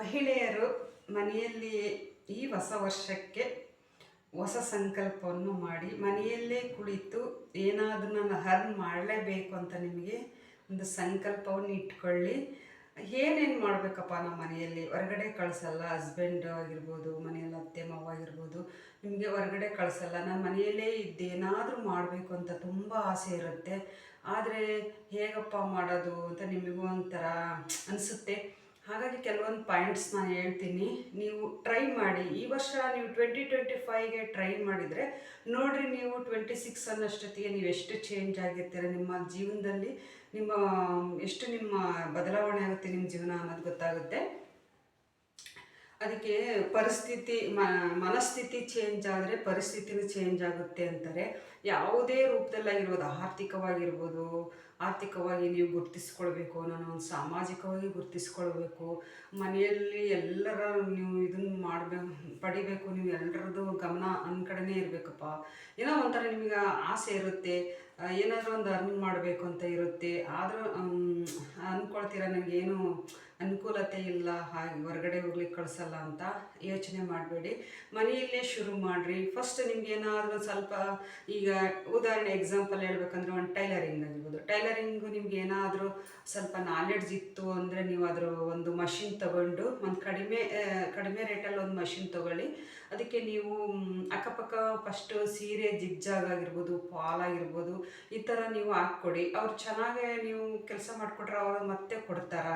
ಮಹಿಳೆಯರು ಮನೆಯಲ್ಲಿ ಈ ಹೊಸ ವರ್ಷಕ್ಕೆ ಹೊಸ ಸಂಕಲ್ಪವನ್ನು ಮಾಡಿ ಮನೆಯಲ್ಲೇ ಕುಳಿತು ಏನಾದರೂ ನಾನು ಹರ್ನ್ ಮಾಡಲೇಬೇಕು ಅಂತ ನಿಮಗೆ ಒಂದು ಸಂಕಲ್ಪವನ್ನು ಇಟ್ಕೊಳ್ಳಿ. ಏನೇನು ಮಾಡಬೇಕಪ್ಪ ನಮ್ಮ ಮನೆಯಲ್ಲಿ? ಹೊರಗಡೆ ಕಳಿಸಲ್ಲ ಹಸ್ಬೆಂಡ್ ಆಗಿರ್ಬೋದು, ಮನೆಯಲ್ಲಿ ಅತ್ತೆ ಮಾವ ಆಗಿರ್ಬೋದು, ನಿಮಗೆ ಹೊರಗಡೆ ಕಳಿಸಲ್ಲ. ನಾನು ಮನೆಯಲ್ಲೇ ಇದ್ದೇನಾದರೂ ಮಾಡಬೇಕು ಅಂತ ತುಂಬ ಆಸೆ ಇರುತ್ತೆ. ಆದರೆ ಹೇಗಪ್ಪ ಮಾಡೋದು ಅಂತ ನಿಮಗೂ ಒಂಥರ ಅನಿಸುತ್ತೆ. ಹಾಗಾಗಿ ಕೆಲವೊಂದು ಪಾಯಿಂಟ್ಸ್ ನಾನು ಹೇಳ್ತೀನಿ. ನೀವು ಟ್ರೈ ಮಾಡಿ. ಈ ವರ್ಷ ನೀವು ಟ್ವೆಂಟಿ ಟ್ವೆಂಟಿ ಫೈವ್ಗೆ ಟ್ರೈ ಮಾಡಿದರೆ ನೋಡಿರಿ ನೀವು ಟ್ವೆಂಟಿ ಸಿಕ್ಸ್ ಅನ್ನೋಷ್ಟೊತ್ತಿಗೆ ನೀವು ಎಷ್ಟು ಚೇಂಜ್ ಆಗಿರ್ತೀರ. ನಿಮ್ಮ ಜೀವನದಲ್ಲಿ ನಿಮ್ಮ, ಎಷ್ಟು ನಿಮ್ಮ ಬದಲಾವಣೆ ಆಗುತ್ತೆ ನಿಮ್ಮ ಜೀವನ ಅನ್ನೋದು ಗೊತ್ತಾಗುತ್ತೆ. ಅದಕ್ಕೆ ಪರಿಸ್ಥಿತಿ ಮನಸ್ಥಿತಿ ಚೇಂಜ್ ಆದರೆ ಪರಿಸ್ಥಿತಿನೂ ಚೇಂಜ್ ಆಗುತ್ತೆ ಅಂತಾರೆ. ಯಾವುದೇ ರೂಪದಲ್ಲಾಗಿರ್ಬೋದು, ಆರ್ಥಿಕವಾಗಿರ್ಬೋದು ಆರ್ಥಿಕವಾಗಿ ನೀವು ಗುರ್ತಿಸ್ಕೊಳ್ಬೇಕು, ನಾನು ಒಂದು ಸಾಮಾಜಿಕವಾಗಿ ಗುರುತಿಸ್ಕೊಳ್ಬೇಕು, ಮನೆಯಲ್ಲಿ ಎಲ್ಲರ ನೀವು ಇದನ್ನು ಮಾಡಬೇಕು ಪಡಿಬೇಕು, ನೀವು ಎಲ್ಲರದ್ದು ಗಮನ ನನ್ನ ಇರಬೇಕಪ್ಪ. ಏನೋ ಒಂಥರ ನಿಮಗೆ ಆಸೆ ಇರುತ್ತೆ ಏನಾದರೂ ಒಂದು ಅರ್ನ್ ಮಾಡಬೇಕು ಅಂತ ಇರುತ್ತೆ, ಆದರೂ ಅಂದ್ಕೊಳ್ತೀರ ನನಗೇನು ಅನುಕೂಲತೆ ಇಲ್ಲ, ಹಾಗೆ ಹೊರಗಡೆ ಹೋಗ್ಲಿಕ್ಕೆ ಕಳಿಸಲ್ಲ ಅಂತ ಯೋಚನೆ ಮಾಡಬೇಡಿ. ಮನೆಯಲ್ಲೇ ಶುರು ಮಾಡಿರಿ. ಫಸ್ಟ್ ನಿಮ್ಗೆ ಏನಾದರೂ ಸ್ವಲ್ಪ ಈಗ ಉದಾಹರಣೆ ಎಕ್ಸಾಂಪಲ್ ಹೇಳ್ಬೇಕಂದ್ರೆ ಒಂದು ಟೈಲರಿಂಗ್ ಆಗಿರ್ಬೋದು. ಟೈಲರಿಂಗು ನಿಮ್ಗೆ ಏನಾದರೂ ಸ್ವಲ್ಪ ನಾಲೆಡ್ಜ್ ಇತ್ತು ಅಂದರೆ ನೀವು ಅದರ ಒಂದು ಮಷಿನ್ ತಗೊಂಡು ಒಂದು ಕಡಿಮೆ ಕಡಿಮೆ ರೇಟಲ್ಲಿ ಒಂದು ಮಷಿನ್ ತಗೊಳ್ಳಿ. ಅದಕ್ಕೆ ನೀವು ಅಕ್ಕಪಕ್ಕ ಫಸ್ಟು ಸೀರೆ ಜಿಗ್ಜಾಗ್ ಆಗಿರ್ಬೋದು ಫಾಲ್ ಆಗಿರ್ಬೋದು, ಈ ಥರ ನೀವು ಹಾಕ್ಕೊಡಿ. ಅವ್ರು ಚೆನ್ನಾಗಿ ನೀವು ಕೆಲಸ ಮಾಡಿಕೊಟ್ರೆ ಅವರು ಮತ್ತೆ ಕೊಡ್ತಾರ?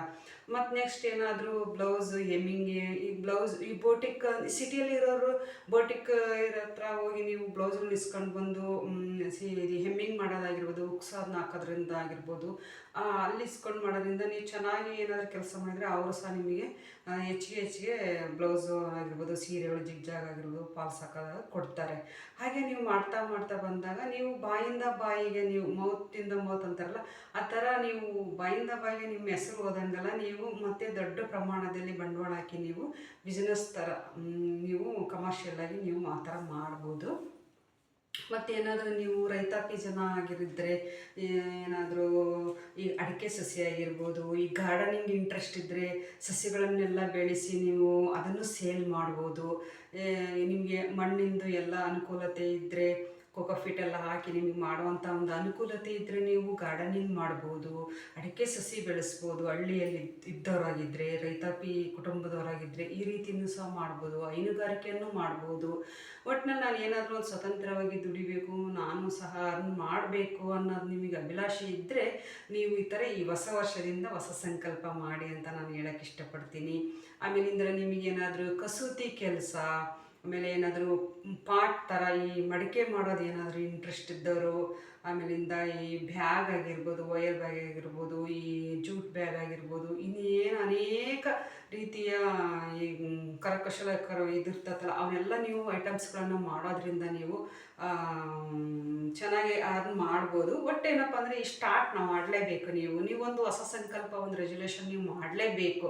ಮತ್ತು ನೆಕ್ಸ್ಟ್ ಏನಾದರೂ ಬ್ಲೌಸ್ ಹೆಮ್ಮಿಂಗ್ ಈ ಬ್ಲೌಸ್, ಈ ಬೋಟಿಕ್ ಸಿಟಿಯಲ್ಲಿ ಇರೋರು ಬೋಟಿಕ್ ಇರೋ ಹತ್ರ ಹೋಗಿ ನೀವು ಬ್ಲೌಸ್ಗಳು ಇಸ್ಕೊಂಡು ಬಂದು ಸೀರೆ ಇದು ಹೆಮ್ಮಿಂಗ್ ಮಾಡೋದಾಗಿರ್ಬೋದು, ಉಕ್ಸ್ ಅದನ್ನ ಹಾಕೋದ್ರಿಂದ ಆಗಿರ್ಬೋದು ಅಲ್ಲಿ ಇಸ್ಕೊಂಡು ಮಾಡೋದ್ರಿಂದ ನೀವು ಚೆನ್ನಾಗಿ ಏನಾದರೂ ಕೆಲಸ ಮಾಡಿದರೆ ಅವರು ಸಹ ನಿಮಗೆ ಹೆಚ್ಚಿಗೆ ಹೆಚ್ಚಿಗೆ ಬ್ಲೌಸು ಆಗಿರ್ಬೋದು, ಸೀರೆಗಳು, ಜಿಗ್ಜಾಗ್ ಆಗಿರ್ಬೋದು ಫಾಲ್ಸ್ ಹಾಕೋದಾಗ ಕೊಡ್ತಾರೆ. ಹಾಗೆ ನೀವು ಮಾಡ್ತಾ ಮಾಡ್ತಾ ಬಂದಾಗ ನೀವು ಬಾಯಿಂದ ಬಾಯಿಗೆ ನೀವು, ಮೌತಿಂದ ಮೌತ್ ಅಂತಾರಲ್ಲ, ಆ ಥರ ನೀವು ಬಾಯಿಂದ ಬಾಯಿಗೆ ನಿಮ್ಮ ಹೆಸರು ಹೋದಂಗೆಲ್ಲ, ನೀವು ಮತ್ತೆ ದೊಡ್ಡ ಪ್ರಮಾಣದಲ್ಲಿ ಬಂಡವಾಳ ಹಾಕಿ ನೀವು ಬಿಸ್ನೆಸ್ ಥರ ನೀವು ಕಮರ್ಷಿಯಲ್ ಆಗಿ ನೀವು ಆ ಥರ ಮಾಡ್ಬೋದು. ಮತ್ತೇನಾದರೂ ನೀವು ರೈತಾಪಿ ಜನ ಆಗಿರಿದ್ರೆ ಏನಾದರೂ ಈ ಅಡಿಕೆ ಸಸ್ಯ ಆಗಿರ್ಬೋದು, ಈ ಗಾರ್ಡನಿಂಗ್ ಇಂಟ್ರೆಸ್ಟ್ ಇದ್ದರೆ ಸಸ್ಯಗಳನ್ನೆಲ್ಲ ಬೆಳೆಸಿ ನೀವು ಅದನ್ನು ಸೇಲ್ ಮಾಡ್ಬೋದು. ನಿಮಗೆ ಮಣ್ಣಿಂದು ಎಲ್ಲ ಅನುಕೂಲತೆ ಇದ್ದರೆ ಕೋಕೋಫಿಟ್ ಎಲ್ಲ ಹಾಕಿ ನಿಮಗೆ ಮಾಡುವಂಥ ಒಂದು ಅನುಕೂಲತೆ ಇದ್ದರೆ ನೀವು ಗಾರ್ಡನಿಂಗ್ ಮಾಡ್ಬೋದು, ಅಡಿಕೆ ಸಸಿ ಬೆಳೆಸ್ಬೋದು, ಹಳ್ಳಿಯಲ್ಲಿ ಇದ್- ಇದ್ದವರಾಗಿದ್ದರೆ ರೈತಾಪಿ ಕುಟುಂಬದವರಾಗಿದ್ದರೆ ಈ ರೀತಿಯೂ ಸಹ ಮಾಡ್ಬೋದು, ಹೈನುಗಾರಿಕೆಯನ್ನು ಮಾಡ್ಬೋದು. ಒಟ್ಟಿನಲ್ಲಿ ನಾನು ಏನಾದರೂ ಒಂದು ಸ್ವತಂತ್ರವಾಗಿ ದುಡಿಬೇಕು, ನಾನು ಸಹ ಅದನ್ನ ಮಾಡಬೇಕು ಅನ್ನೋದು ನಿಮಗೆ ಅಭಿಲಾಷೆ ಇದ್ದರೆ ನೀವು ಈ ಥರ ಈ ಹೊಸ ವರ್ಷದಿಂದ ಹೊಸ ಸಂಕಲ್ಪ ಮಾಡಿ ಅಂತ ನಾನು ಹೇಳಕ್ಕೆ ಇಷ್ಟಪಡ್ತೀನಿ. ಆಮೇಲಿಂದ ನಿಮಗೇನಾದರೂ ಕಸೂತಿ ಕೆಲಸ ಆಮೇಲೆ ಏನಾದರೂ ಪಾಟ್ ಥರ ಈ ಮಡಿಕೆ ಮಾಡೋದು ಏನಾದರೂ ಇಂಟ್ರೆಸ್ಟ್ ಇದ್ದವರು, ಆಮೇಲಿಂದ ಈ ಬ್ಯಾಗ್ ಆಗಿರ್ಬೋದು ವಯರ್ ಬ್ಯಾಗ್ ಆಗಿರ್ಬೋದು, ಈ ಜೂಟ್ ಬ್ಯಾಗ್ ಆಗಿರ್ಬೋದು, ಇನ್ನೇನು ಅನೇಕ ರೀತಿಯ ಈ ಕರಕುಶಲ ಕರ ಇದಿರ್ತದಲ್ಲ ಅವನ್ನೆಲ್ಲ ನೀವು ಐಟಮ್ಸ್ಗಳನ್ನು ಮಾಡೋದ್ರಿಂದ ನೀವು ಚೆನ್ನಾಗಿ ಅದನ್ನ ಮಾಡ್ಬೋದು. ಬಟ್ ಏನಪ್ಪ ಅಂದರೆ, ಈ ಸ್ಟಾರ್ಟ್ ನಾವು ಮಾಡಲೇಬೇಕು ನೀವು. ನೀವೊಂದು ಹೊಸ ಸಂಕಲ್ಪ, ಒಂದು ರೆಜುಲೇಷನ್ ನೀವು ಮಾಡಲೇಬೇಕು.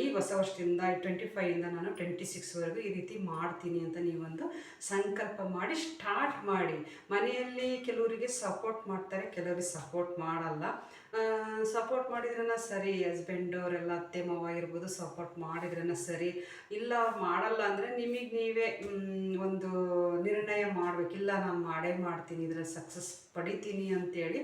ಈ ಹೊಸ ವರ್ಷದಿಂದ ಟ್ವೆಂಟಿ ಫೈವಿಂದ ನಾನು ಟ್ವೆಂಟಿ ಸಿಕ್ಸ್ವರೆಗೂ ಈ ರೀತಿ ಮಾಡ್ತೀನಿ ಅಂತ ನೀವೊಂದು ಸಂಕಲ್ಪ ಮಾಡಿ ಸ್ಟಾರ್ಟ್ ಮಾಡಿ. ಮನೆಯಲ್ಲಿ ಕೆಲವರಿಗೆ ಸಪೋರ್ಟ್ ಮಾಡ್ತಾರೆ, ಕೆಲವರಿಗೆ ಸಪೋರ್ಟ್ ಮಾಡಲ್ಲ. ಸಪೋರ್ಟ್ ಮಾಡಿದ್ರನ ಸರಿ ಹಸ್ಬೆಂಡ್ ಅವರೆಲ್ಲ ಅತ್ತೆ, ಮಾವ ಇರ್ಬೋದು ಸಪೋರ್ಟ್ ಮಾಡಿದ್ರನ ಸರಿ. ಇಲ್ಲ, ಅವ್ರು ಮಾಡಲ್ಲ ಅಂದರೆ ನಿಮಗೆ ನೀವೇ ಒಂದು ನಿರ್ಣಯ ಮಾಡಬೇಕಿಲ್ಲ ನಾನು ಮಾಡೇ ಮಾಡ್ತೀನಿ, ಇದ್ರಲ್ಲಿ ಸಕ್ಸಸ್ ಪಡಿತೀನಿ ಅಂತೇಳಿ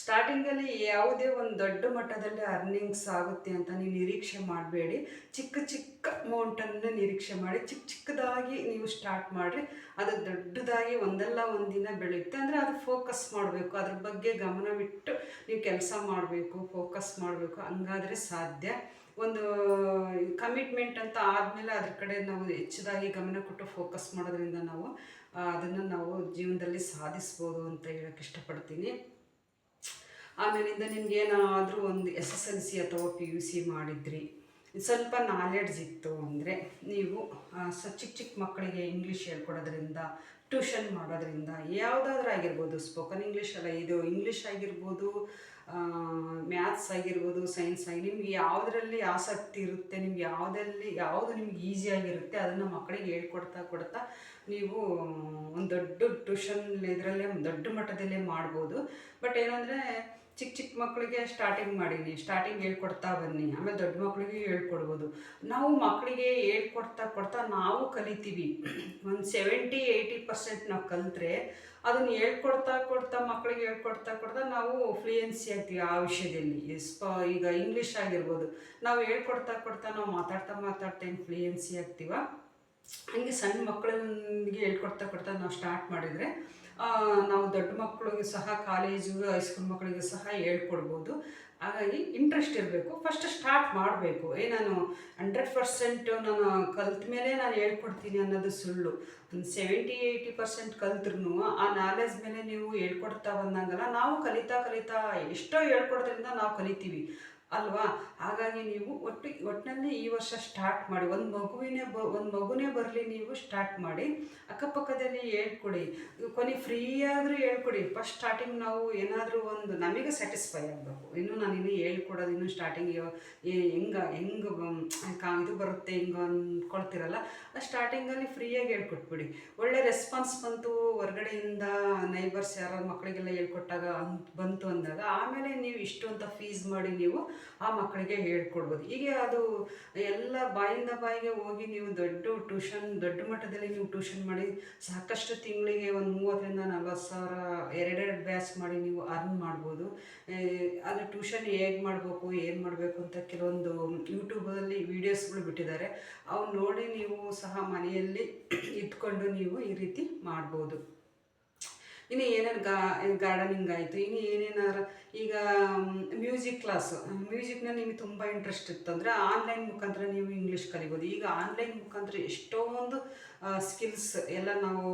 ಸ್ಟಾರ್ಟಿಂಗಲ್ಲಿ ಯಾವುದೇ ಒಂದು ದೊಡ್ಡ ಮಟ್ಟದಲ್ಲಿ ಅರ್ನಿಂಗ್ಸ್ ಆಗುತ್ತೆ ಅಂತ ನೀವು ನಿರೀಕ್ಷೆ ಮಾಡಬೇಡಿ. ಚಿಕ್ಕ ಚಿಕ್ಕ ಅಮೌಂಟನ್ನು ನಿರೀಕ್ಷೆ ಮಾಡಿ, ಚಿಕ್ಕ ಚಿಕ್ಕದಾಗಿ ನೀವು ಸ್ಟಾರ್ಟ್ ಮಾಡಿರಿ. ಅದು ದೊಡ್ಡದಾಗಿ ಒಂದಲ್ಲ ಒಂದಿನ ಬೆಳೆಯುತ್ತೆ. ಅಂದರೆ ಅದು ಫೋಕಸ್ ಮಾಡಬೇಕು. ಅದ್ರ ಬಗ್ಗೆ ಗಮನವಿಟ್ಟು ನೀವು ಕೆಲಸ ಮಾಡಬೇಕು ಫೋಕಸ್ ಮಾಡಬೇಕು. ಹಂಗಾದರೆ ಸಾಧ್ಯ. ಒಂದು ಕಮಿಟ್ಮೆಂಟ್ ಅಂತ ಆದಮೇಲೆ ಅದ್ರ ಕಡೆ ನಾವು ಹೆಚ್ಚದಾಗಿ ಗಮನ ಕೊಟ್ಟು ಫೋಕಸ್ ಮಾಡೋದ್ರಿಂದ ನಾವು ಅದನ್ನು ನಾವು ಜೀವನದಲ್ಲಿ ಸಾಧಿಸ್ಬೋದು ಅಂತ ಹೇಳಕ್ಕೆ ಇಷ್ಟಪಡ್ತೀನಿ. ಆಮೇಲಿಂದ ನಿಮ್ಗೆ ಏನಾದರೂ ಒಂದು ಎಸ್ ಎಸ್ ಎಲ್ ಸಿ ಅಥವಾ ಪಿ ಯು ಸಿ ಮಾಡಿದ್ರಿ. ಸ್ವಲ್ಪ ನಾಲೆಡ್ಜ್ ಇತ್ತು ಅಂದರೆ ನೀವು ಸ ಚಿಕ್ಕ ಚಿಕ್ಕ ಮಕ್ಕಳಿಗೆ ಇಂಗ್ಲೀಷ್ ಹೇಳ್ಕೊಡೋದ್ರಿಂದ ಟ್ಯೂಷನ್ ಮಾಡೋದ್ರಿಂದ ಯಾವುದಾದ್ರೂ ಆಗಿರ್ಬೋದು ಸ್ಪೋಕನ್ ಇಂಗ್ಲೀಷ್ ಅಲ್ಲ, ಇದು ಇಂಗ್ಲೀಷ್ ಆಗಿರ್ಬೋದು ಮ್ಯಾಥ್ಸ್ ಆಗಿರ್ಬೋದು ಸೈನ್ಸ್ ಆಗಿ ನಿಮ್ಗೆ ಯಾವುದರಲ್ಲಿ ಆಸಕ್ತಿ ಇರುತ್ತೆ, ನಿಮ್ಗೆ ಯಾವುದಲ್ಲಿ, ಯಾವುದು ನಿಮ್ಗೆ ಈಸಿಯಾಗಿರುತ್ತೆ ಅದನ್ನು ಮಕ್ಕಳಿಗೆ ಹೇಳ್ಕೊಡ್ತಾ ಕೊಡ್ತಾ ನೀವು ಒಂದು ದೊಡ್ಡ ಟ್ಯೂಷನ್ ಇದರಲ್ಲೇ, ಒಂದು ದೊಡ್ಡ ಮಟ್ಟದಲ್ಲೇ ಮಾಡ್ಬೋದು. ಬಟ್ ಏನಂದರೆ ಚಿಕ್ಕ ಚಿಕ್ಕ ಮಕ್ಕಳಿಗೆ ಸ್ಟಾರ್ಟಿಂಗ್ ಮಾಡೀನಿ. ಸ್ಟಾರ್ಟಿಂಗ್ ಹೇಳ್ಕೊಡ್ತಾ ಬನ್ನಿ. ಆಮೇಲೆ ದೊಡ್ಡ ಮಕ್ಕಳಿಗೆ ಹೇಳ್ಕೊಡ್ಬೋದು. ನಾವು ಮಕ್ಕಳಿಗೆ ಹೇಳ್ಕೊಡ್ತಾ ಕೊಡ್ತಾ ನಾವು ಕಲಿತೀವಿ. ಒಂದು ಸೆವೆಂಟಿ ಏಯ್ಟಿ ಪರ್ಸೆಂಟ್ ನಾವು ಕಲಿತ್ರೆ ಅದನ್ನು ಹೇಳ್ಕೊಡ್ತಾ ಕೊಡ್ತಾ, ಮಕ್ಕಳಿಗೆ ಹೇಳ್ಕೊಡ್ತಾ ಕೊಡ್ತಾ ನಾವು ಫ್ಲೂಯೆನ್ಸಿ ಆಗ್ತೀವಿ ಆ ವಿಷಯದಲ್ಲಿ. ಈಗ ಇಂಗ್ಲೀಷ್ ಆಗಿರ್ಬೋದು. ನಾವು ಹೇಳ್ಕೊಡ್ತಾ ಕೊಡ್ತಾ ನಾವು ಮಾತಾಡ್ತಾ ಮಾತಾಡ್ತಾ ಏನು ಫ್ಲೂಯೆನ್ಸಿ ಆಗ್ತೀವ. ಹಂಗೆ ಸಣ್ಣ ಮಕ್ಕಳಿಗೆ ಹೇಳ್ಕೊಡ್ತಾ ಕೊಡ್ತಾ ನಾವು ಸ್ಟಾರ್ಟ್ ಮಾಡಿದರೆ ನಾವು ದೊಡ್ಡ ಮಕ್ಕಳಿಗೆ ಸಹ ಕಾಲೇಜು ಹೈಸ್ಕೂಲ್ ಮಕ್ಕಳಿಗೆ ಸಹ ಹೇಳ್ಕೊಡ್ಬೋದು. ಹಾಗಾಗಿ ಇಂಟ್ರೆಸ್ಟ್ ಇರಬೇಕು. ಫಸ್ಟ್ ಸ್ಟಾರ್ಟ್ ಮಾಡಬೇಕು. ಏ, ನಾನು ಹಂಡ್ರೆಡ್ ಪರ್ಸೆಂಟ್ ನಾನು ಕಲ್ತ ಮೇಲೆ ನಾನು ಹೇಳ್ಕೊಡ್ತೀನಿ ಅನ್ನೋದು ಸುಳ್ಳು. ಒಂದು ಸೆವೆಂಟಿ ಏಯ್ಟಿ ಪರ್ಸೆಂಟ್ ಕಲ್ತ್ರೂ ಆ ನಾಲೆಜ್ ಮೇಲೆ ನೀವು ಹೇಳ್ಕೊಡ್ತಾ ಬಂದಂಗಲ್ಲ, ನಾವು ಕಲಿತಾ ಕಲಿತಾ ಎಷ್ಟೋ ಹೇಳ್ಕೊಡೋದ್ರಿಂದ ನಾವು ಕಲಿತೀವಿ. ಅಲ್ವಾ? ಹಾಗಾಗಿ ನೀವು ಒಟ್ಟು ಒಟ್ಟಿನಲ್ಲಿ ಈ ವರ್ಷ ಸ್ಟಾರ್ಟ್ ಮಾಡಿ, ಒಂದು ಮಗುವಿನೇ ಬ, ಒಂದು ಮಗುನೇ ಬರಲಿ ನೀವು ಸ್ಟಾರ್ಟ್ ಮಾಡಿ, ಅಕ್ಕಪಕ್ಕದಲ್ಲಿ ಹೇಳ್ಕೊಡಿ. ಕೊನೆ ಫ್ರೀ ಆದರೂ ಹೇಳ್ಕೊಡಿ. ಫಸ್ಟ್ ಸ್ಟಾರ್ಟಿಂಗ್ ನಾವು ಏನಾದರೂ ಒಂದು ನಮಗೆ ಸ್ಯಾಟಿಸ್ಫೈ ಆಗಬೇಕು. ಇನ್ನು ನಾನು ಇನ್ನೂ ಹೇಳ್ಕೊಡೋದು ಇನ್ನೂ ಸ್ಟಾರ್ಟಿಂಗ್ ಹೆಂಗೆ ಹೆಂಗೆ ಇದು ಬರುತ್ತೆ, ಹಿಂಗೆ ಅಂದ್ಕೊಳ್ತಿರಲ್ಲ ಸ್ಟಾರ್ಟಿಂಗಲ್ಲಿ ಫ್ರೀಯಾಗಿ ಹೇಳ್ಕೊಟ್ಬಿಡಿ. ಒಳ್ಳೆ ರೆಸ್ಪಾನ್ಸ್ ಬಂತು, ಹೊರಗಡೆಯಿಂದ ನೈಬರ್ಸ್ ಯಾರೋ ಮಕ್ಕಳಿಗೆಲ್ಲ ಹೇಳ್ಕೊಟ್ಟಾಗ, ಬಂತು ಅಂದಾಗ, ಆಮೇಲೆ ನೀವು ಇಷ್ಟು ಅಂತ ಫೀಸ್ ಮಾಡಿ ನೀವು ಆ ಮಕ್ಕಳಿಗೆ ಹೇಳ್ಕೊಡ್ಬೋದು. ಹೀಗೆ ಅದು ಎಲ್ಲ ಬಾಯಿಂದ ಬಾಯಿಗೆ ಹೋಗಿ ನೀವು ದೊಡ್ಡ ಟ್ಯೂಷನ್, ದೊಡ್ಡ ಮಟ್ಟದಲ್ಲಿ ನೀವು ಟ್ಯೂಷನ್ ಮಾಡಿ ಸಾಕಷ್ಟು ತಿಂಗಳಿಗೆ ಒಂದು ಮೂವತ್ತರಿಂದ ನಲ್ವತ್ತು ಸಾವಿರ ಎರಡೆರಡು ಬ್ಯಾಚ್ ಮಾಡಿ ನೀವು ಅರ್ನ್ ಮಾಡ್ಬೋದು. ಅದು ಟ್ಯೂಷನ್ ಹೇಗೆ ಮಾಡಬೇಕು, ಏನು ಮಾಡಬೇಕು ಅಂತ ಕೆಲವೊಂದು ಯೂಟ್ಯೂಬಲ್ಲಿ ವೀಡಿಯೋಸ್ಗಳು ಬಿಟ್ಟಿದ್ದಾರೆ. ಅವು ನೋಡಿ ನೀವು ಸಹ ಮನೆಯಲ್ಲಿ ಇದ್ಕೊಂಡು ನೀವು ಈ ರೀತಿ ಮಾಡ್ಬೋದು. ಇನ್ನು ಏನೇನು ಗಾ ಗಾರ್ಡನಿಂಗ್ ಆಯಿತು ಇನ್ನು ಏನೇನಾರು ಈಗ ಮ್ಯೂಸಿಕ್ ಕ್ಲಾಸು. ಮ್ಯೂಸಿಕ್ನ ನಿಮಗೆ ತುಂಬ ಇಂಟ್ರೆಸ್ಟ್ ಇತ್ತಂದರೆ ಆನ್ಲೈನ್ ಮುಖಾಂತರ ನೀವು ಇಂಗ್ಲೀಷ್ ಕಲಿಬೋದು. ಈಗ ಆನ್ಲೈನ್ ಮುಖಾಂತರ ಎಷ್ಟೊಂದು ಸ್ಕಿಲ್ಸ್ ಎಲ್ಲ ನಾವು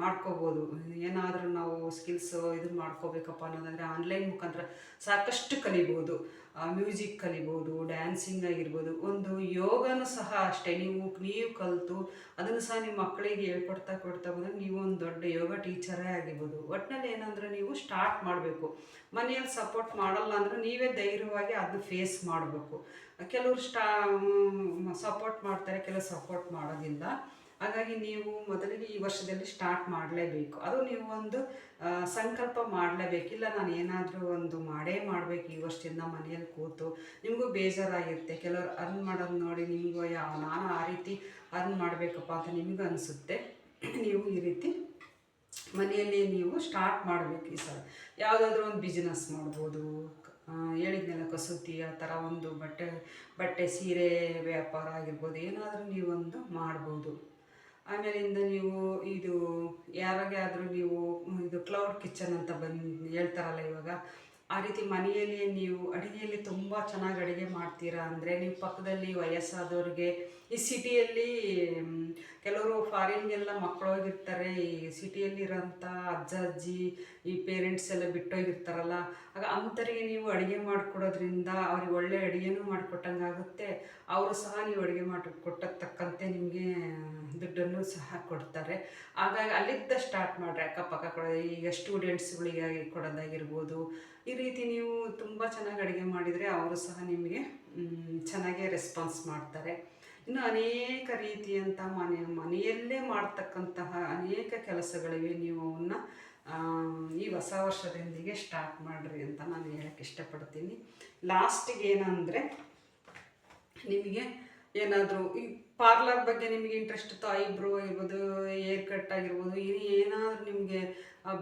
ಮಾಡ್ಕೋಬೋದು. ಏನಾದರೂ ನಾವು ಸ್ಕಿಲ್ಸ್ ಇದನ್ನ ಮಾಡ್ಕೋಬೇಕಪ್ಪ ಅನ್ನೋದಂದರೆ ಆನ್ಲೈನ್ ಮುಖಾಂತರ ಸಾಕಷ್ಟು ಕಲಿಬೋದು. ಮ್ಯೂಸಿಕ್ ಕಲಿಬೋದು ಡ್ಯಾನ್ಸಿಂಗ್ ಆಗಿರ್ಬೋದು. ಒಂದು ಯೋಗನೂ ಸಹ ಅಷ್ಟೇ. ನೀವು ನೀವು ಕಲಿತು ಅದನ್ನು ಸಹ ನಿಮ್ಮ ಮಕ್ಕಳಿಗೆ ಹೇಳ್ಕೊಡ್ತಾ ಕೊಡ್ತಾ ಬಂದರೆ ನೀವು ಒಂದು ದೊಡ್ಡ ಯೋಗ ಟೀಚರೇ ಆಗಿರ್ಬೋದು. ಒಟ್ಟಿನಲ್ಲಿ ಏನಂದರೆ ನೀವು ಸ್ಟಾರ್ಟ್ ಮಾಡಬೇಕು. ಮನೆಯಲ್ಲಿ ಸಪೋರ್ಟ್ ಮಾಡಲ್ಲ ಅಂದರೆ ನೀವೇ ಧೈರ್ಯವಾಗಿ ಅದನ್ನ ಫೇಸ್ ಮಾಡಬೇಕು. ಕೆಲವರು ಸ್ಟಾ ಸಪೋರ್ಟ್ ಮಾಡ್ತಾರೆ, ಕೆಲವರು ಸಪೋರ್ಟ್ ಮಾಡೋದಿಲ್ಲ. ಹಾಗಾಗಿ ನೀವು ಮೊದಲಿಗೆ ಈ ವರ್ಷದಲ್ಲಿ ಸ್ಟಾರ್ಟ್ ಮಾಡಲೇಬೇಕು. ಅದು ನೀವು ಒಂದು ಸಂಕಲ್ಪ ಮಾಡಲೇಬೇಕಿಲ್ಲ ನಾನು ಏನಾದರೂ ಒಂದು ಮಾಡೇ ಮಾಡಬೇಕು ಈ ವರ್ಷದಿಂದ ಮನೆಯಲ್ಲಿ ಕೂತು. ನಿಮಗೂ ಬೇಜಾರಾಗಿರುತ್ತೆ. ಕೆಲವರು ಅರ್ನ್ ಮಾಡೋದು ನೋಡಿ ನಿಮಗೂ ಯಾವ ನಾನು ಆ ರೀತಿ ಅರ್ನ್ ಮಾಡಬೇಕಪ್ಪ ಅಂತ ನಿಮಗೂ ಅನಿಸುತ್ತೆ. ನೀವು ಈ ರೀತಿ ಮನೆಯಲ್ಲಿ ನೀವು ಸ್ಟಾರ್ಟ್ ಮಾಡಬೇಕು ಈ ಸಲ. ಯಾವುದಾದ್ರೂ ಒಂದು ಬಿಸ್ನೆಸ್ ಮಾಡ್ಬೋದು. ಹೇಳಿದ್ನೆಲ್ಲ ಕಸೂತಿ, ಆ ಥರ ಒಂದು ಬಟ್ಟೆ ಬಟ್ಟೆ ಸೀರೆ ವ್ಯಾಪಾರ ಆಗಿರ್ಬೋದು. ಏನಾದರೂ ನೀವೊಂದು ಮಾಡ್ಬೋದು. ಆಮೇಲಿಂದ ನೀವು ಇದು ಯಾವಾಗ ಆದರೂ ನೀವು ಇದು ಕ್ಲೌಡ್ ಕಿಚನ್ ಅಂತ ಬಂದು ಹೇಳ್ತಾರಲ್ಲ ಇವಾಗ, ಆ ರೀತಿ ಮನೆಯಲ್ಲಿ ನೀವು ಅಡುಗೆಯಲ್ಲಿ ತುಂಬ ಚೆನ್ನಾಗಿ ಅಡುಗೆ ಮಾಡ್ತೀರಾ ಅಂದರೆ ನೀವು ಪಕ್ಕದಲ್ಲಿ ವಯಸ್ಸಾದವ್ರಿಗೆ ಈ ಸಿಟಿಯಲ್ಲಿ ಕೆಲವರು ಫಾರಿನ್ಗೆಲ್ಲ ಮಕ್ಕಳು ಹೋಗಿರ್ತಾರೆ ಈ ಸಿಟಿಯಲ್ಲಿ ಇರೋಂಥ ಅಜ್ಜ, ಅಜ್ಜಿ, ಈ ಪೇರೆಂಟ್ಸ್ ಎಲ್ಲ ಬಿಟ್ಟೋಗಿರ್ತಾರಲ್ಲ, ಆಗ ಅಂಥರಿಗೆ ನೀವು ಅಡುಗೆ ಮಾಡಿಕೊಡೋದ್ರಿಂದ ಅವ್ರಿಗೆ ಒಳ್ಳೆ ಅಡುಗೆನೂ ಮಾಡಿಕೊಟ್ಟಂಗೆ ಆಗುತ್ತೆ. ಅವರು ಸಹ ನೀವು ಅಡುಗೆ ಮಾಡಿ ತಕ್ಕಂತೆ ನಿಮಗೆ ದುಡ್ಡನ್ನು ಸಹ ಕೊಡ್ತಾರೆ. ಹಾಗಾಗಿ ಅಲ್ಲಿದ್ದ ಸ್ಟಾರ್ಟ್ ಮಾಡಿರಿ, ಅಕ್ಕಪಕ್ಕ ಕೊಡೋದು ಈಗ ಸ್ಟೂಡೆಂಟ್ಸ್ಗಳಿಗೆ ಕೊಡೋದಾಗಿರ್ಬೋದು. ಈ ರೀತಿ ನೀವು ತುಂಬ ಚೆನ್ನಾಗಿ ಅಡುಗೆ ಮಾಡಿದರೆ ಅವರು ಸಹ ನಿಮಗೆ ಚೆನ್ನಾಗೇ ರೆಸ್ಪಾನ್ಸ್ ಮಾಡ್ತಾರೆ. ಇನ್ನು ಅನೇಕ ರೀತಿಯಂತಹ ಮನೆ, ಮನೆಯಲ್ಲೇ ಮಾಡ್ತಕ್ಕಂತಹ ಅನೇಕ ಕೆಲಸಗಳಿವೆ. ನೀವು ಅವನ್ನ ಈ ಹೊಸ ವರ್ಷದೊಂದಿಗೆ ಸ್ಟಾರ್ಟ್ ಮಾಡಿರಿ ಅಂತ ನಾನು ಹೇಳಕ್ಕೆ ಇಷ್ಟಪಡ್ತೀನಿ. ಲಾಸ್ಟಿಗೆ ಏನಂದರೆ, ನಿಮಗೆ ಏನಾದರೂ ಈ ಪಾರ್ಲರ್ ಬಗ್ಗೆ ನಿಮಗೆ ಇಂಟ್ರೆಸ್ಟ್ ಇತ್ತು ಐಬ್ರೋ ಇರ್ಬೋದು ಏರ್ ಕಟ್ ಆಗಿರ್ಬೋದು ಇನ್ನು ಏನಾದರೂ ನಿಮಗೆ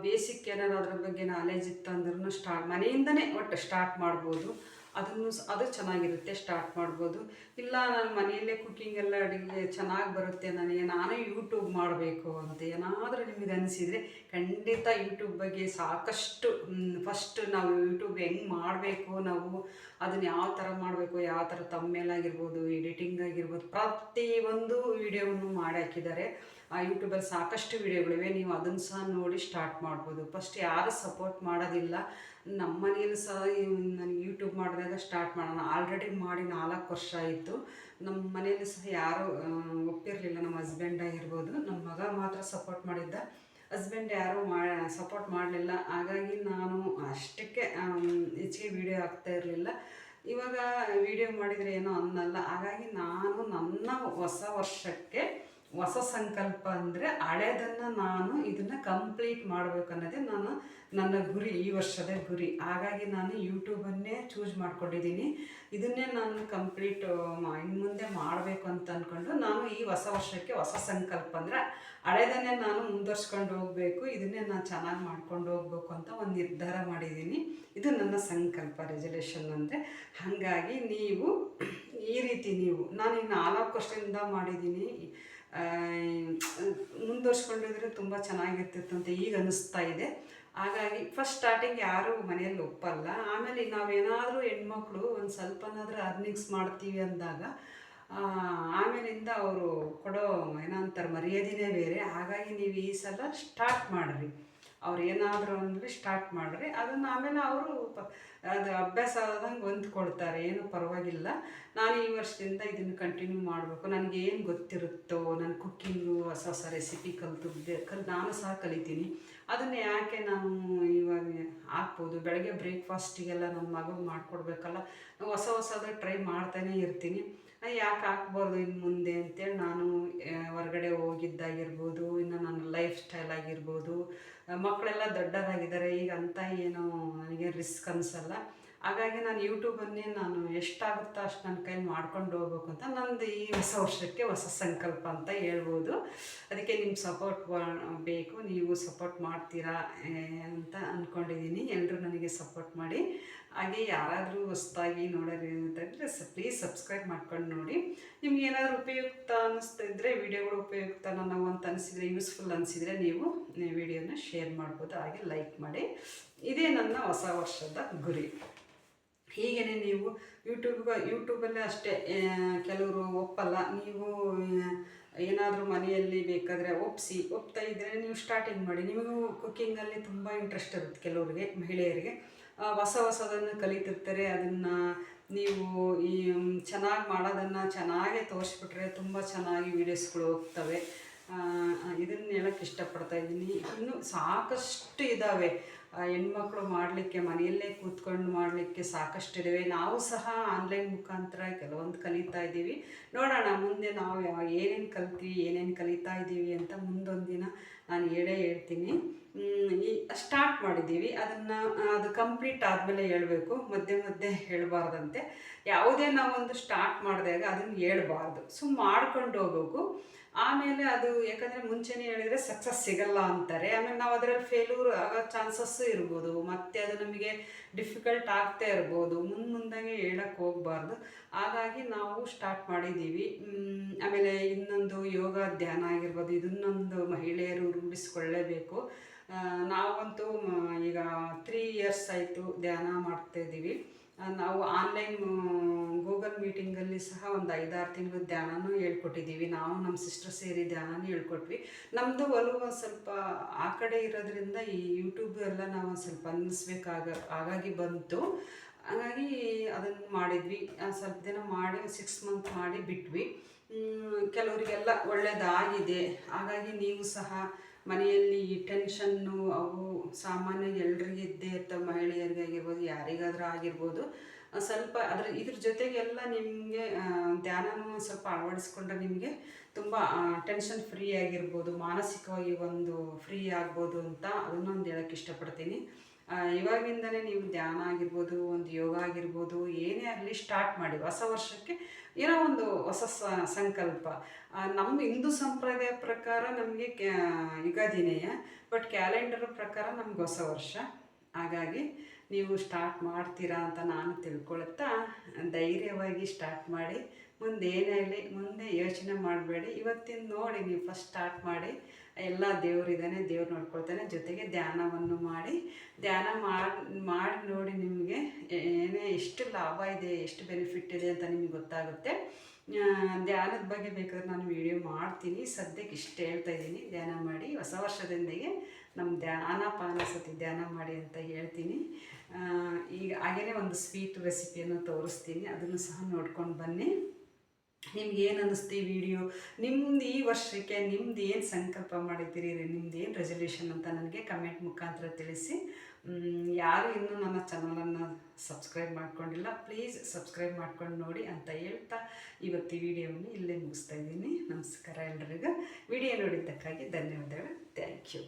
ಬೇಸಿಕ್ ಏನಾದ್ರು ಅದ್ರ ಬಗ್ಗೆ ನಾಲೆಜ್ ಇತ್ತು ಅಂದ್ರೂ ಸ್ಟಾರ್ಟ್ ಮನೆಯಿಂದನೇ ಒಟ್ಟು ಸ್ಟಾರ್ಟ್ ಮಾಡ್ಬೋದು. ಅದನ್ನು ಅದು ಚೆನ್ನಾಗಿರುತ್ತೆ, ಸ್ಟಾರ್ಟ್ ಮಾಡ್ಬೋದು. ಇಲ್ಲ, ನಾನು ಮನೆಯಲ್ಲೇ ಕುಕ್ಕಿಂಗ್ ಎಲ್ಲ ಅಡುಗೆ ಚೆನ್ನಾಗಿ ಬರುತ್ತೆ, ನನಗೆ, ನಾನೇ ಯೂಟ್ಯೂಬ್ ಮಾಡಬೇಕು ಅಂತ ಏನಾದರೂ ನಿಮಗೆ ಅನಿಸಿದರೆ ಖಂಡಿತ ಯೂಟ್ಯೂಬ್ ಬಗ್ಗೆ ಸಾಕಷ್ಟು ಫಸ್ಟ್ ನಾವು ಯೂಟ್ಯೂಬ್ ಹೆಂಗೆ ಮಾಡಬೇಕು, ನಾವು ಅದನ್ನು ಯಾವ ಥರ ಮಾಡಬೇಕು, ಯಾವ ಥರ ತಮ್ಮೇಲಾಗಿರ್ಬೋದು ಎಡಿಟಿಂಗ್ ಆಗಿರ್ಬೋದು, ಪ್ರತಿಯೊಂದು ವಿಡಿಯೋವನ್ನು ಮಾಡಿ ಹಾಕಿದ್ದಾರೆ. ಆ ಯೂಟ್ಯೂಬಲ್ಲಿ ಸಾಕಷ್ಟು ವಿಡಿಯೋಗಳಿವೆ ನೀವು ಅದನ್ನು ಸಹ ನೋಡಿ ಸ್ಟಾರ್ಟ್ ಮಾಡ್ಬೋದು. ಫಸ್ಟ್ ಯಾರು ಸಪೋರ್ಟ್ ಮಾಡೋದಿಲ್ಲ ನಮ್ಮ ಮನೆಯಲ್ಲೂ ಸಹ ನಾನು ಯೂಟ್ಯೂಬ್ ಮಾಡಿದಾಗ ಸ್ಟಾರ್ಟ್ ಮಾಡೋಣ. ಆಲ್ರೆಡಿ ಮಾಡಿ ನಾಲ್ಕು ವರ್ಷ ಆಯಿತು. ನಮ್ಮ ಮನೆಯಲ್ಲಿ ಸಹ ಯಾರೂ ಒಪ್ಪಿರಲಿಲ್ಲ. ನಮ್ಮ ಹಸ್ಬೆಂಡ್ ಆಗಿರ್ಬೋದು. ನಮ್ಮ ಮಗ ಮಾತ್ರ ಸಪೋರ್ಟ್ ಮಾಡಿದ್ದ. ಹಸ್ಬೆಂಡ್ ಯಾರೂ ಮಾ ಸಪೋರ್ಟ್ ಮಾಡಲಿಲ್ಲ. ಹಾಗಾಗಿ ನಾನು ಅಷ್ಟಕ್ಕೆ ಹೆಚ್ಚಿಗೆ ವಿಡಿಯೋ ಹಾಕ್ತಾ ಇರಲಿಲ್ಲ. ಇವಾಗ ವಿಡಿಯೋ ಮಾಡಿದರೆ ಏನೋ ಅನ್ನಲ್ಲ. ಹಾಗಾಗಿ ನಾನು ನನ್ನ ಹೊಸ ವರ್ಷಕ್ಕೆ ಹೊಸ ಸಂಕಲ್ಪ ಅಂದರೆ ಹಳೆದನ್ನು ನಾನು ಇದನ್ನು ಕಂಪ್ಲೀಟ್ ಮಾಡಬೇಕು ಅನ್ನೋದೇ ನಾನು ನನ್ನ ಗುರಿ, ಈ ವರ್ಷದ ಗುರಿ. ಹಾಗಾಗಿ ನಾನು ಯೂಟ್ಯೂಬನ್ನೇ ಚೂಸ್ ಮಾಡ್ಕೊಂಡಿದ್ದೀನಿ. ಇದನ್ನೇ ನಾನು ಕಂಪ್ಲೀಟ್ ಇನ್ನು ಮುಂದೆ ಮಾಡಬೇಕು ಅಂತ ಅಂದ್ಕೊಂಡು ನಾನು ಈ ಹೊಸ ವರ್ಷಕ್ಕೆ ಹೊಸ ಸಂಕಲ್ಪ ಅಂದರೆ ಹಳೆದನ್ನೇ ನಾನು ಮುಂದುವರ್ಸ್ಕೊಂಡು ಹೋಗಬೇಕು, ಇದನ್ನೇ ನಾನು ಚೆನ್ನಾಗಿ ಮಾಡ್ಕೊಂಡು ಹೋಗ್ಬೇಕು ಅಂತ ಒಂದು ನಿರ್ಧಾರ ಮಾಡಿದ್ದೀನಿ. ಇದು ನನ್ನ ಸಂಕಲ್ಪ ರೆಸಲ್ಯೂಷನ್ ಅಂದರೆ. ಹಾಗಾಗಿ ನೀವು ಈ ರೀತಿ ನೀವು ನಾನು ಈ ನಾಲ್ಕು ವರ್ಷದಿಂದ ಮಾಡಿದ್ದೀನಿ. ಮುಂದುವರ್ಸ್ಕೊಂಡಿದ್ರೆ ತುಂಬ ಅಂತ ಈಗ ಅನ್ನಿಸ್ತಾ ಇದೆ. ಹಾಗಾಗಿ ಫಸ್ಟ್ ಸ್ಟಾರ್ಟಿಂಗ್ ಯಾರೂ ಮನೆಯಲ್ಲಿ ಒಪ್ಪಲ್ಲ. ಆಮೇಲೆ ನಾವೇನಾದರೂ ಹೆಣ್ಮಕ್ಳು ಒಂದು ಸ್ವಲ್ಪನಾದರೂ ಅರ್ನಿಂಗ್ಸ್ ಮಾಡ್ತೀವಿ ಅಂದಾಗ ಆಮೇಲಿಂದ ಅವರು ಕೊಡೋ ಏನೋ ಅಂತಾರೆ ಮರ್ಯಾದೆನೇ ಬೇರೆ. ಹಾಗಾಗಿ ನೀವು ಈ ಸಲ ಸ್ಟಾರ್ಟ್ ಮಾಡಿರಿ. ಅವ್ರು ಏನಾದರೂ ಅಂದರೆ ಸ್ಟಾರ್ಟ್ ಮಾಡಿರಿ. ಅದನ್ನು ಆಮೇಲೆ ಅವರು ಅದು ಅಭ್ಯಾಸ ಆದಂಗೆ ಹೊಂದ್ಕೊಳ್ತಾರೆ. ಏನು ಪರವಾಗಿಲ್ಲ. ನಾನು ಈ ವರ್ಷದಿಂದ ಇದನ್ನು ಕಂಟಿನ್ಯೂ ಮಾಡಬೇಕು. ನನಗೆ ಏನು ಗೊತ್ತಿರುತ್ತೋ ನನ್ನ ಕುಕ್ಕಿಂಗು ಹೊಸ ಹೊಸ ರೆಸಿಪಿ ಕಲಿತು ಕಲ್, ನಾನು ಸಹ ಕಲಿತೀನಿ. ಅದನ್ನು ಯಾಕೆ ನಾನು ಇವಾಗ ಹಾಕ್ಬೋದು? ಬೆಳಗ್ಗೆ ಬ್ರೇಕ್ಫಾಸ್ಟಿಗೆಲ್ಲ ನನ್ನ ಮಗು ಮಾಡಿಕೊಡ್ಬೇಕಲ್ಲ. ಹೊಸ ಹೊಸದು ಟ್ರೈ ಮಾಡ್ತಾನೇ ಇರ್ತೀನಿ. ಯಾಕೆ ಹಾಕ್ಬಾರ್ದು ಇನ್ನು ಮುಂದೆ ಅಂತೇಳಿ ನಾನು ಹೊರಗಡೆ ಹೋಗಿದ್ದಾಗಿರ್ಬೋದು, ಇನ್ನು ನನ್ನ ಲೈಫ್ ಸ್ಟೈಲ್ ಆಗಿರ್ಬೋದು ಮಕ್ಕಳೆಲ್ಲ ದೊಡ್ಡದಾಗಿದ್ದಾರೆ, ಈಗ ಅಂತ ಏನು ನನಗೆ ರಿಸ್ಕ್ ಅನಿಸಲ್ಲ. ಹಾಗಾಗಿ ನಾನು ಯೂಟ್ಯೂಬನ್ನೇ ನಾನು ಎಷ್ಟಾಗುತ್ತೋ ಅಷ್ಟು ನನ್ನ ಕೈ ಮಾಡ್ಕೊಂಡು ಹೋಗ್ಬೇಕು ಅಂತ ನಂದು ಈ ಹೊಸ ವರ್ಷಕ್ಕೆ ಹೊಸ ಸಂಕಲ್ಪ ಅಂತ ಹೇಳ್ಬೋದು. ಅದಕ್ಕೆ ನಿಮ್ಮ ಸಪೋರ್ಟ್ ಬೇಕು, ನೀವು ಸಪೋರ್ಟ್ ಮಾಡ್ತೀರಾ ಅಂತ ಅಂದ್ಕೊಂಡಿದ್ದೀನಿ ಎಲ್ಲರೂ ನನಗೆ ಸಪೋರ್ಟ್ ಮಾಡಿ. ಹಾಗೆ ಯಾರಾದರೂ ಹೊಸ್ದಾಗಿ ನೋಡೋರು ಅಂತಂದರೆ ಪ್ಲೀಸ್ ಸಬ್ಸ್ಕ್ರೈಬ್ ಮಾಡ್ಕೊಂಡು ನೋಡಿ. ನಿಮ್ಗೆ ಏನಾದರೂ ಉಪಯುಕ್ತ ಅನ್ನಿಸ್ತಾ ಇದ್ದರೆ ವಿಡಿಯೋಗಳು ಉಪಯುಕ್ತ ನಾವು ಅಂತ ಅನಿಸಿದರೆ ಯೂಸ್ಫುಲ್ ಅನಿಸಿದರೆ ನೀವು ವಿಡಿಯೋನ ಶೇರ್ ಮಾಡ್ಬೋದು, ಹಾಗೆ ಲೈಕ್ ಮಾಡಿ. ಇದೇ ನನ್ನ ಹೊಸ ವರ್ಷದ ಗುರಿ. ಹೀಗೇ ನೀವು ಯೂಟ್ಯೂಬ್ಗೆ ಯೂಟ್ಯೂಬಲ್ಲೇ ಅಷ್ಟೇ ಕೆಲವರು ಒಪ್ಪಲ್ಲ. ನೀವು ಏನಾದರೂ ಮನೆಯಲ್ಲಿ ಬೇಕಾದರೆ ಒಪ್ಪಿಸಿ ಒಪ್ತಾ ಇದ್ದರೆ ನೀವು ಸ್ಟಾರ್ಟಿಂಗ್ ಮಾಡಿ. ನಿಮಗೂ ಕುಕ್ಕಿಂಗಲ್ಲಿ ತುಂಬ ಇಂಟ್ರೆಸ್ಟ್ ಇರುತ್ತೆ ಕೆಲವರಿಗೆ, ಮಹಿಳೆಯರಿಗೆ. ಹೊಸ ಹೊಸದನ್ನು ಕಲಿತಿರ್ತಾರೆ, ಅದನ್ನು ನೀವು ಈ ಚೆನ್ನಾಗಿ ಮಾಡೋದನ್ನು ಚೆನ್ನಾಗೇ ತೋರಿಸ್ಬಿಟ್ರೆ ತುಂಬ ಚೆನ್ನಾಗಿ ವೀಡಿಯೋಸ್ಗಳು ಹೋಗ್ತವೆ. ಇದನ್ನು ಹೇಳಕ್ಕೆ ಇಷ್ಟಪಡ್ತಾ ಇದ್ದೀನಿ. ಇನ್ನು ಸಾಕಷ್ಟು ಇದ್ದಾವೆ ಹೆಣ್ಮಕ್ಳು ಮಾಡಲಿಕ್ಕೆ, ಮನೆಯಲ್ಲೇ ಕೂತ್ಕೊಂಡು ಮಾಡಲಿಕ್ಕೆ ಸಾಕಷ್ಟು ಇದ್ದಾವೆ ನಾವು ಸಹ ಆನ್ಲೈನ್ ಮುಖಾಂತರ ಕೆಲವೊಂದು ಕಲಿತಾ ಇದ್ದೀವಿ. ನೋಡೋಣ, ಮುಂದೆ ನಾವು ಏನೇನು ಕಲ್ತೀವಿ, ಏನೇನು ಕಲಿತಾ ಇದ್ದೀವಿ ಅಂತ ಮುಂದೊಂದು ದಿನ ನಾನು ಹೇಳೇ ಹೇಳ್ತೀನಿ. ಸ್ಟಾರ್ಟ್ ಮಾಡಿದ್ದೀವಿ. ಅದನ್ನು ಅದು ಕಂಪ್ಲೀಟ್ ಆದಮೇಲೆ ಹೇಳಬೇಕು. ಮಧ್ಯೆ ಮಧ್ಯೆ ಹೇಳಬಾರ್ದಂತೆ. ಯಾವುದೇ ನಾವೊಂದು ಸ್ಟಾರ್ಟ್ ಮಾಡಿದಾಗ ಅದನ್ನು ಹೇಳ್ಬಾರ್ದು. ಸೊ ಮಾಡ್ಕೊಂಡು ಹೋಗ್ಬೇಕು. ಆಮೇಲೆ ಅದು, ಯಾಕಂದರೆ ಮುಂಚೆನೇ ಹೇಳಿದರೆ ಸಕ್ಸಸ್ ಸಿಗಲ್ಲ ಅಂತಾರೆ. ಆಮೇಲೆ ನಾವು ಅದರಲ್ಲಿ ಫೇಲ್ಯೂರ್ ಆಗೋ ಚಾನ್ಸಸ್ಸು ಇರ್ಬೋದು. ಮತ್ತು ಅದು ನಮಗೆ ಡಿಫಿಕಲ್ಟ್ ಆಗ್ತಾ ಇರ್ಬೋದು. ಮುಂದೆ ಮುಂದಾಗೆ ಹೇಳಕ್ಕೆ ಹೋಗಬಾರ್ದು. ಹಾಗಾಗಿ ನಾವು ಸ್ಟಾರ್ಟ್ ಮಾಡಿದ್ದೀವಿ. ಆಮೇಲೆ ಇನ್ನೊಂದು ಯೋಗ ಧ್ಯಾನ ಆಗಿರ್ಬೋದು. ಇದನ್ನೊಂದು ಮಹಿಳೆಯರು ರೂಢಿಸ್ಕೊಳ್ಳೇಬೇಕು. ನಾವಂತೂ ಈಗ ತ್ರೀ ಇಯರ್ಸ್ ಆಯಿತು ಧ್ಯಾನ ಮಾಡ್ತಾ ಇದ್ದೀವಿ. ನಾವು ಆನ್ಲೈನ್ ಗೂಗಲ್ ಮೀಟಿಂಗಲ್ಲಿ ಸಹ ಒಂದು ಐದಾರು ತಿಂಗಳು ಧ್ಯಾನನೂ ಹೇಳ್ಕೊಟ್ಟಿದ್ದೀವಿ. ನಾವು ನಮ್ಮ ಸಿಸ್ಟರ್ ಸೇರಿ ಧ್ಯಾನನೂ ಹೇಳ್ಕೊಟ್ವಿ. ನಮ್ಮದು ಒಲವು ಒಂದು ಸ್ವಲ್ಪ ಆ ಕಡೆ ಇರೋದ್ರಿಂದ ಈ ಯೂಟ್ಯೂಬ್ ಎಲ್ಲ ನಾವು ಸ್ವಲ್ಪ ಅನ್ನಿಸ್ಬೇಕಾಗ ಹಾಗಾಗಿ ಬಂತು. ಹಾಗಾಗಿ ಅದನ್ನು ಮಾಡಿದ್ವಿ. ಸ್ವಲ್ಪ ದಿನ ಮಾಡಿ ಸಿಕ್ಸ್ ಮಂತ್ ಮಾಡಿ ಬಿಟ್ವಿ. ಕೆಲವರಿಗೆಲ್ಲ ಒಳ್ಳೆಯದಾಗಿದೆ ಹಾಗಾಗಿ ನೀವು ಸಹ ಮನೆಯಲ್ಲಿ ಈ ಟೆನ್ಷನ್ನು ಅವು ಸಾಮಾನ್ಯ ಎಲ್ರಿಗೂ ಇದ್ದೇ ಇರ್ತವೆ ಮಹಿಳೆಯರಿಗೆ ಆಗಿರ್ಬೋದು, ಯಾರಿಗಾದ್ರೂ ಆಗಿರ್ಬೋದು. ಸ್ವಲ್ಪ ಅದ್ರ ಇದ್ರ ಜೊತೆಗೆಲ್ಲ ನಿಮಗೆ ಧ್ಯಾನನೂ ಸ್ವಲ್ಪ ಅಳವಡಿಸ್ಕೊಂಡ್ರೆ ನಿಮಗೆ ತುಂಬ ಟೆನ್ಷನ್ ಫ್ರೀ ಆಗಿರ್ಬೋದು, ಮಾನಸಿಕವಾಗಿ ಒಂದು ಫ್ರೀ ಆಗ್ಬೋದು ಅಂತ ಅದನ್ನೊಂದು ಹೇಳೋಕ್ಕೆ ಇಷ್ಟಪಡ್ತೀನಿ. ಇವಾಗಿಂದನೇ ನೀವು ಧ್ಯಾನ ಆಗಿರ್ಬೋದು, ಒಂದು ಯೋಗ ಆಗಿರ್ಬೋದು, ಏನೇ ಆಗಲಿ ಸ್ಟಾರ್ಟ್ ಮಾಡಿ. ಹೊಸ ವರ್ಷಕ್ಕೆ ಏನೋ ಒಂದು ಹೊಸ ಸಂಕಲ್ಪ. ನಮ್ಮ ಹಿಂದೂ ಸಂಪ್ರದಾಯ ಪ್ರಕಾರ ನಮಗೆ ಕ್ಯಾ, ಯುಗಾದಿನೇಯ ಬಟ್ ಕ್ಯಾಲೆಂಡರ್ ಪ್ರಕಾರ ನಮ್ಗೆ ಹೊಸ ವರ್ಷ. ಹಾಗಾಗಿ ನೀವು ಸ್ಟಾರ್ಟ್ ಮಾಡ್ತೀರಾ ಅಂತ ನಾನು ತಿಳ್ಕೊಳ್ತಾ ಧೈರ್ಯವಾಗಿ ಸ್ಟಾರ್ಟ್ ಮಾಡಿ, ಮುಂದೆ ಏನೇ ಮುಂದೆ ಯೋಚನೆ ಮಾಡಬೇಡಿ. ಇವತ್ತಿನ ನೋಡಿ ನೀವು ಫಸ್ಟ್ ಸ್ಟಾರ್ಟ್ ಮಾಡಿ, ಎಲ್ಲ ದೇವರಿದ್ದಾನೆ ದೇವ್ರು ನೋಡ್ಕೊಳ್ತಾನೆ, ಜೊತೆಗೆ ಧ್ಯಾನವನ್ನು ಮಾಡಿ. ಧ್ಯಾನ ಮಾಡಿ ನೋಡಿ ನಿಮಗೆ ಏನೇ ಎಷ್ಟು ಲಾಭ ಇದೆ, ಎಷ್ಟು ಬೆನಿಫಿಟ್ ಇದೆ ಅಂತ ನಿಮಗೆ ಗೊತ್ತಾಗುತ್ತೆ. ಧ್ಯಾನದ ಬಗ್ಗೆ ಬೇಕಾದ್ರೆ ನಾನು ವಿಡಿಯೋ ಮಾಡ್ತೀನಿ. ಸದ್ಯಕ್ಕೆ ಇಷ್ಟು ಹೇಳ್ತಾ ಇದ್ದೀನಿ. ಧ್ಯಾನ ಮಾಡಿ, ಹೊಸ ವರ್ಷದೊಂದಿಗೆ ನಮ್ಮ ಧ್ಯಾನ ಪಾನಸತಿ ಧ್ಯಾನ ಮಾಡಿ ಅಂತ ಹೇಳ್ತೀನಿ. ಆ, ಈಗ ಹಾಗೇ ಒಂದು ಸ್ವೀಟ್ ರೆಸಿಪಿಯನ್ನು ತೋರಿಸ್ತೀನಿ ಅದನ್ನು ಸಹ ನೋಡ್ಕೊಂಡು ಬನ್ನಿ. ನಿಮ್ಗೆ ಏನು ಅನ್ನಿಸ್ತು ಈ ವಿಡಿಯೋ? ನಿಮ್ದು ಈ ವರ್ಷಕ್ಕೆ ನಿಮ್ದು ಏನು ಸಂಕಲ್ಪ ಮಾಡಿದ್ದೀರಿ ನಿಮ್ದು ಏನು ರೆಸಲ್ಯೂಷನ್ ಅಂತ ನನಗೆ ಕಮೆಂಟ್ ಮುಖಾಂತರ ತಿಳಿಸಿ. ಯಾರು ಇನ್ನೂ ನನ್ನ ಚಾನಲನ್ನು ಸಬ್ಸ್ಕ್ರೈಬ್ ಮಾಡ್ಕೊಂಡಿಲ್ಲ ಪ್ಲೀಸ್ ಸಬ್ಸ್ಕ್ರೈಬ್ ಮಾಡ್ಕೊಂಡು ನೋಡಿ ಅಂತ ಹೇಳ್ತಾ ಇವತ್ತು ಈ ವಿಡಿಯೋವನ್ನು ಇಲ್ಲೇ ಮುಗಿಸ್ತಾ ಇದ್ದೀನಿ. ನಮಸ್ಕಾರ ಎಲ್ರಿಗೂ. ವಿಡಿಯೋ ನೋಡಿದ್ದಕ್ಕಾಗಿ ಧನ್ಯವಾದಗಳು. Thank you